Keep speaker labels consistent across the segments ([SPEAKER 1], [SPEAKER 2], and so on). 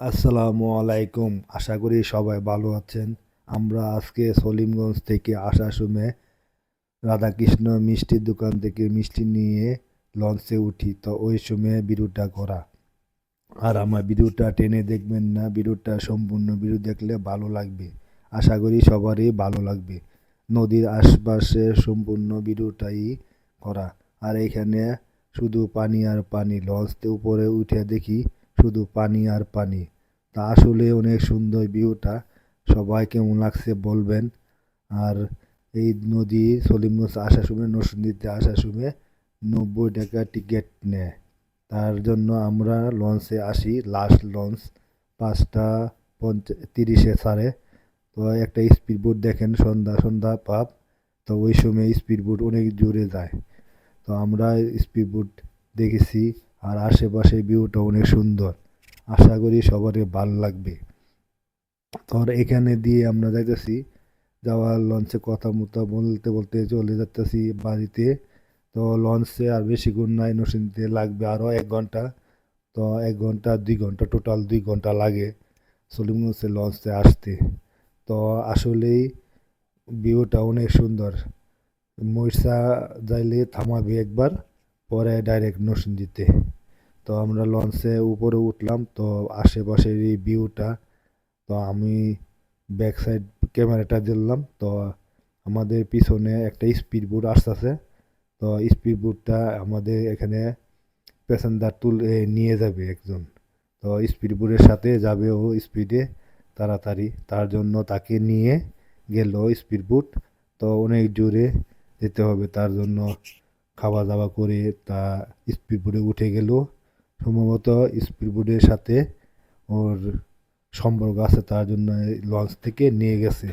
[SPEAKER 1] আসসালামু আলাইকুম। আশা করি সবাই ভালো আছেন। আমরা আজকে সলিমগঞ্জ থেকে আসার সময় রাধাকৃষ্ণ মিষ্টির দোকান থেকে মিষ্টি নিয়ে লঞ্চে উঠি। তো ওই সময় ভিডিওটা করা আর আমার ভিডিওটা টেনে দেখবেন না। ভিডিওটা সম্পূর্ণ ভিডিও দেখলে ভালো লাগবে। আশা করি সবারই ভালো লাগবে। নদীর আশপাশে সম্পূর্ণ ভিডিওটাই করা আর এখানে শুধু পানি আর পানি। লঞ্চতে উপরে উঠে দেখি শুধু পানি আর পানি। তা আসলে অনেক সুন্দর ভিউটা। সবাই কেমন লাগছে বলবেন। আর এই নদী সলিমগঞ্জ আসার সময়, নরসিংদীতে আসার সময় নব্বই টাকা টিকিট নেয়। তার জন্য আমরা লঞ্চে আসি। লাস্ট লঞ্চ পাঁচটা পঞ্চ, তিরিশে ছাড়ে তো একটা স্পিড বোট দেখেন, সন্ধ্যা সন্ধ্যা পাপ তো ওই সময় স্পিড বোট অনেক জোরে যায়। তো আমরা স্পিড বোট দেখেছি। আর আশেপাশে ভিউটা অনেক সুন্দর। আশা করি সবারই ভালো লাগবে। তো এখানে দিয়ে আমরা যাইতেছি, যাওয়ার লঞ্চে কথা মতো বলতে বলতে চলে যাচ্তেছি বাড়িতে। তো লঞ্চে আর বেশিক্ষণ নাই, নরসিংদীতে লাগবে আরও এক ঘণ্টা। তো এক ঘণ্টা, দুই ঘণ্টা টোটাল দুই ঘণ্টা লাগে সলিমগঞ্জে লঞ্চে আসতে। তো আসলেই ভিউটা অনেক সুন্দর। মরিচা যাইলে থামাবে একবার, পরে ডাইরেক্ট নরসিংদীতে। তো আমরা লঞ্চে উপরে উঠলাম, তো আশেপাশের এই ভিউটা, তো আমি ব্যাক সাইড ক্যামেরাটা দিলাম, তো আমাদের পিছনে একটা স্পিড বোট আসতেছে, তো স্পিড বোটটা আমাদের এখানে প্যাসেঞ্জার তুলে নিয়ে যাবে একজন। তো স্পিড বোটের সাথে যাবে ও স্পিডে তাড়াতাড়ি, তার জন্য তাকে নিয়ে গেল স্পিড বোট তো অনেক জোরে যেতে হবে, তার জন্য খাওয়া দাওয়া করে তা স্পিড বোটে উঠে গেল। সম্ভবত স্পিডবোর্ডের সাথে ওর সম্পর্ক আছে, তার জন্য লঞ্চ থেকে নিয়ে গেছে।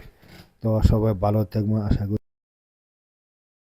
[SPEAKER 1] তো সবাই ভালো থাকব আশা করি